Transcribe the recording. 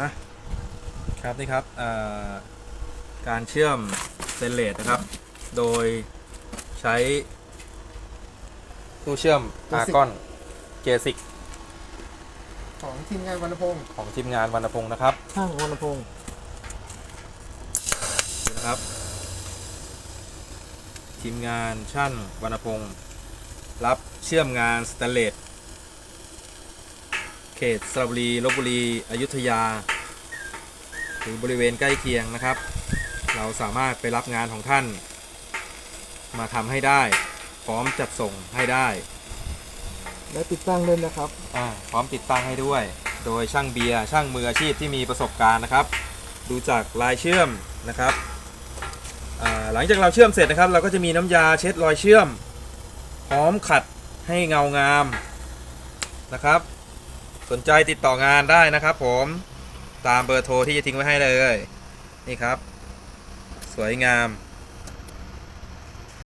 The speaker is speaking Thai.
อะครับนี่ครับอ่าการเชื่อมสเตนเลสนะครับ โดยใช้ตู้เชื่อมอาร์กอนเจสิกของทีมงานวรรณพงศ์ของทีมงานวรรณพงศ์นะครับช่างวรรณพงศ์นี่นะครับ ทีมงานช่างวรรณพงศ์รับเชื่อมงานสแตนเลส เขตสระบุรีลบบุรี อยุธยา หรือบริเวณใกล้เคียงนะครับ เราสามารถไปรับงานของท่าน มาทำให้ได้ พร้อมจัดส่งให้ได้ และติดตั้งด้วยนะครับ อ่าพร้อมติดตั้งให้ด้วย โดยช่างเบียร์ช่างมืออาชีพที่มีประสบการณ์นะครับ ดูจากลายเชื่อมนะครับอ่าหลังจากเราเชื่อมเสร็จนะครับ เราก็จะมีน้ำยาเช็ดรอยเชื่อม พร้อมขัดให้เงางามนะครับ สนใจติดต่องานได้นะครับผมตามเบอร์โทรที่จะทิ้งไว้ให้เลย นี่ครับ สวยงาม